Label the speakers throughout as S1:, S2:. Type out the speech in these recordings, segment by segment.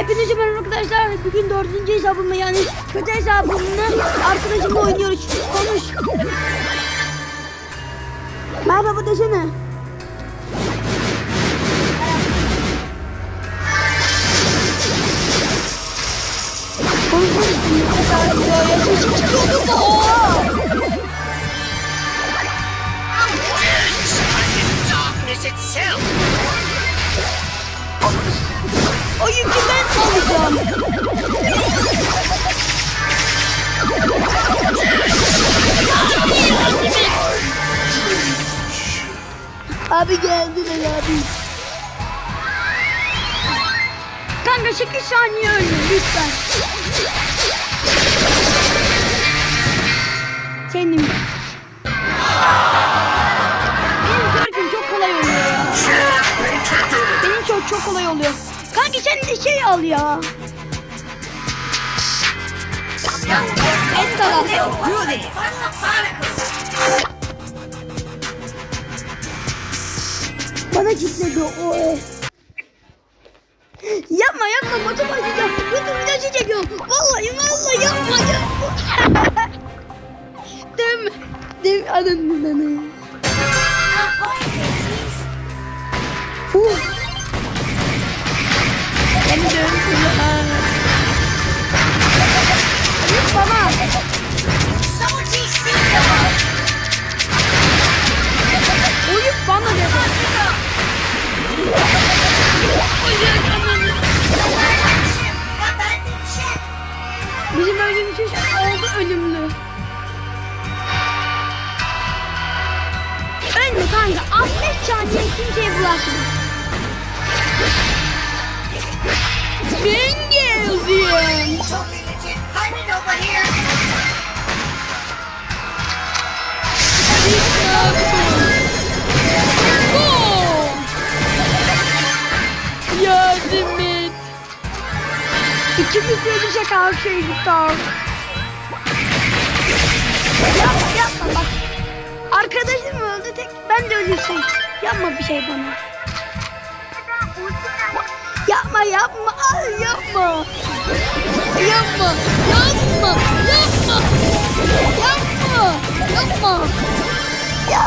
S1: Hepinize merhaba arkadaşlar. Bugün dördüncü hesabımla yani kötü hesabımla arkadaşımla oynuyoruz. Konuş. Merhaba desene. Konuş konuş. Abi geldiler abi. Kanka 8 saniye ölme lütfen. Senin. Benim şarkım çok kolay oluyor ya. Benim çok çok kolay oluyor. Kanka sen de şey al ya. Et taraf. Bana kilitledi o. e. Yapma yapma motor başlayacağım. YouTube videosu çekiyorum. Vallahi vallahi yapma yapma. Değil mi? Ananın anı. Saniye kimseye bulaşma. Ben geldim. Yardım et. İkimiz de ölüşe karşıydık tamam. Yapma yapma bak. Arkadaşım öldü tek ben de ölürsün. Yapma bir şey bana. Yapma yapma ay yapma. Yapma yapma yapma. Yapma yapma. Ya.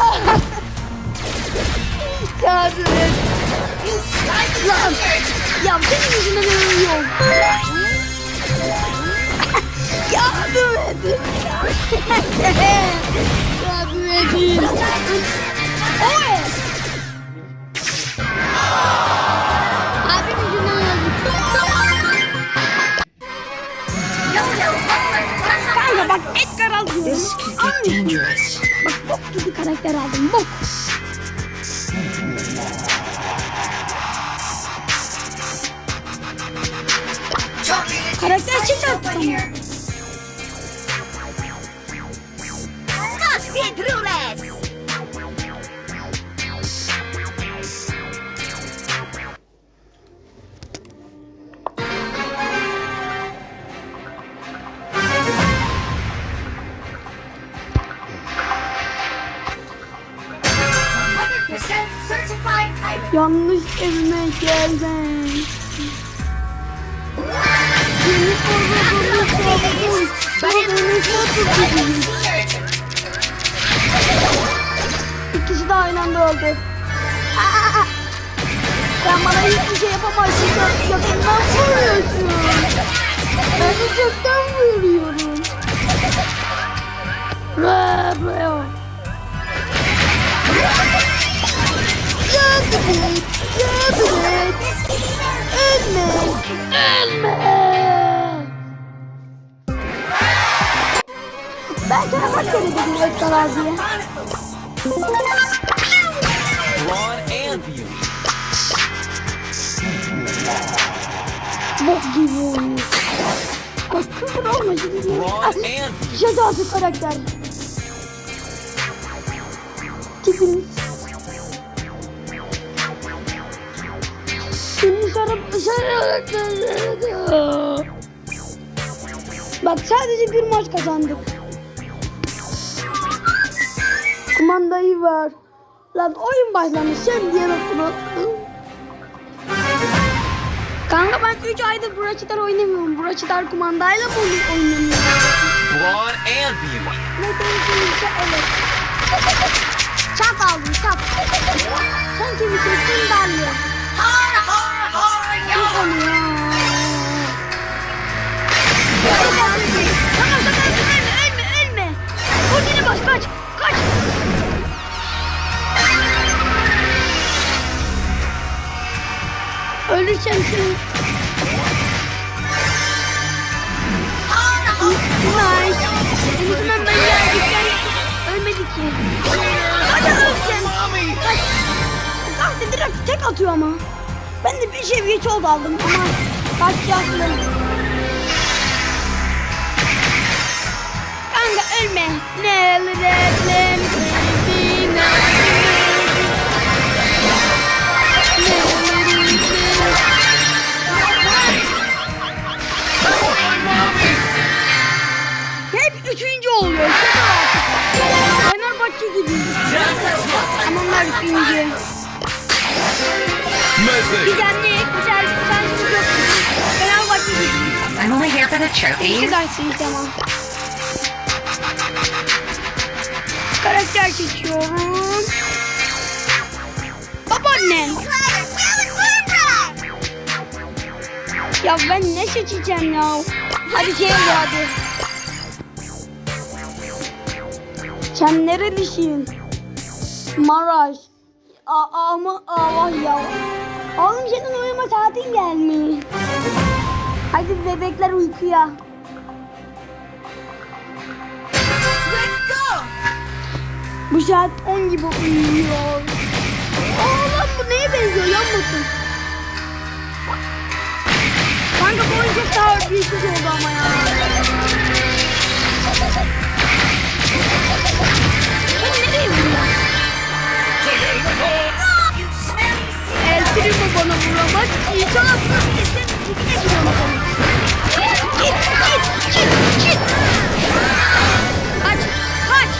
S1: Et. Lan. Ya senin yüzünden ölüyorum. Yardım edin. Kanka bak Edgar aldım. Bak bok gibi karakter aldım bok. Karakter çift attı ama.
S2: certified
S1: Yanlış evime geldin. Beni korudun, korudun. Beni korudun. İkisi de aynı anda öldü. Sen bana hiçbir şey yapamazsın. Yakından vuruyorsun. Ben uzaktan vuruyorum. Bravo. Yardım et. Yardım et. Ölme. Ölme. Ben sana Edgar abiye.
S3: Brawn and beauty.
S1: Bok gibi oynuyor. Bak küfür olma
S3: beauty.
S1: Cezası karakter. Tipiniz. Sarıp sarıp Bak sadece bir maç kazandık. Kumandayı ver. Lan oyun başlamış sen diye bak bunu. Kanka ben 3 aydır bu açıdan oynamıyorum. Bu açıdan kumandayla mı oyn- oynanıyor?
S3: Blonde and beauty.
S1: Ne değişince evet. Çap aldım çap. Sen kimi çektin dallı.
S2: Har, har, har,
S1: Öleceğim seni. Nice. En ben geldikten ölmedi ki. Hadi öleceksin. Kaç. Kaç direkt tek atıyor ama. Ben de bir şey geç oldu aldım ama kaç yaşlı. Kanka ölme. Neler Hep
S2: only here for the
S1: İki
S2: trophies.
S1: dersiniz ama. Karakter seçiyorum. Babaannem. Ya ben ne seçeceğim ya? Hadi şey hadi. Sen nerelisin? Maraş. Aa, ama aa ya. Oğlum senin uyuma saatin gelmiş. Hadi bebekler uykuya. Bu saat 10 gibi uyuyor. Aa lan bu neye benziyor yanmasın. Kanka bu oyun çok daha büyüksüz oldu ama ya. Sen nereye vuruyorsun? El primo bana vuramaz ki. Sana vurabilirsin. Dibine giriyorum o zaman. Git git git git. Kaç kaç.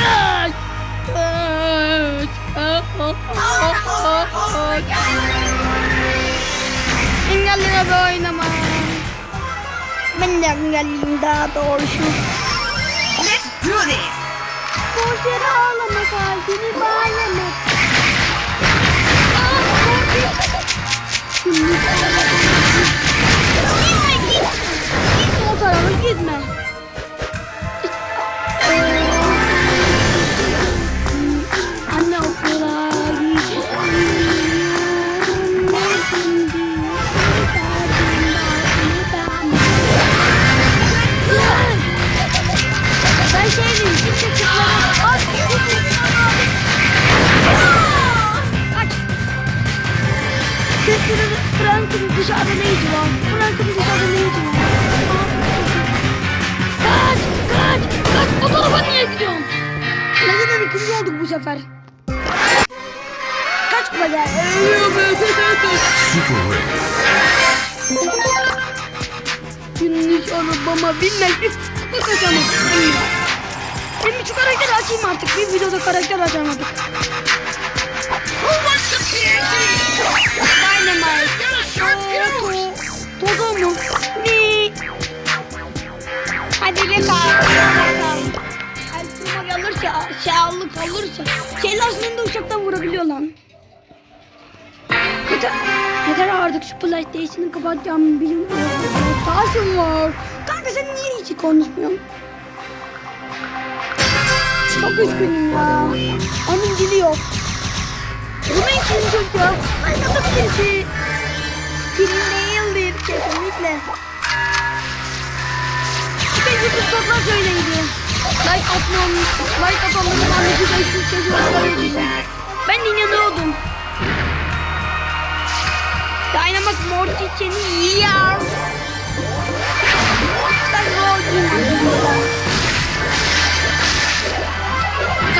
S1: Kaç. Kaç. Engellere de oynama. Ben de engelliyim daha doğrusu.
S2: Let's do this!
S1: Boş yere ağlama kalbini bağlama. Gitme git. Gitme o tarafa gitme. Frank'ın dışarıda ne işi var? Frank'ın dışarıda ne işi var? Kaç, kaç, kaç. O tarafa niye gidiyorsun? Ne kadar ikinci olduk bu sefer. Kaç kupa gel. Günlük arabama binmek. Kaçamadım. Şimdi şu karakteri açayım artık. Bir videoda karakter açamadık. Dynamite. Toto. Toto mu? Ne? Hadi be kal. Elfuma alırsa, şahlık alırsa. Şeyle aslında uçaktan vurabiliyor lan. Yeter, yeter artık şu PlayStation'ı kapatacağım. Bizim taşım var. Kanka sen niye hiç konuşmuyorsun? Çok üzgünüm ya. Onun dili yok. Bunun için çok yok. Anladım birisi. Film değildir kesinlikle. İşte YouTube topla söyleydi. Like atmam, like atanların annesi de hiçbir şey söyleyemedi. Ben inanıyordum. Dynamax Morty seni yiyor. Ben Roll'cuyum.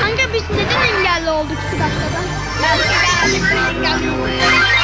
S1: Kanka biz neden engelli olduk şu dakikada? Ben engelli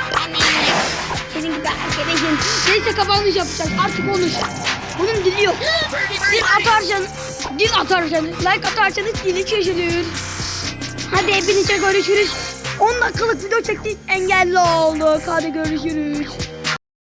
S1: Şimdi Neyse kapanış yapacağız. Artık konuş. Bunun dili yok. Dil atarsan, dil atarsan, like atarsanız dili çözülür. Hadi hepinize görüşürüz. 10 dakikalık video çektik. Engelli olduk. Hadi görüşürüz.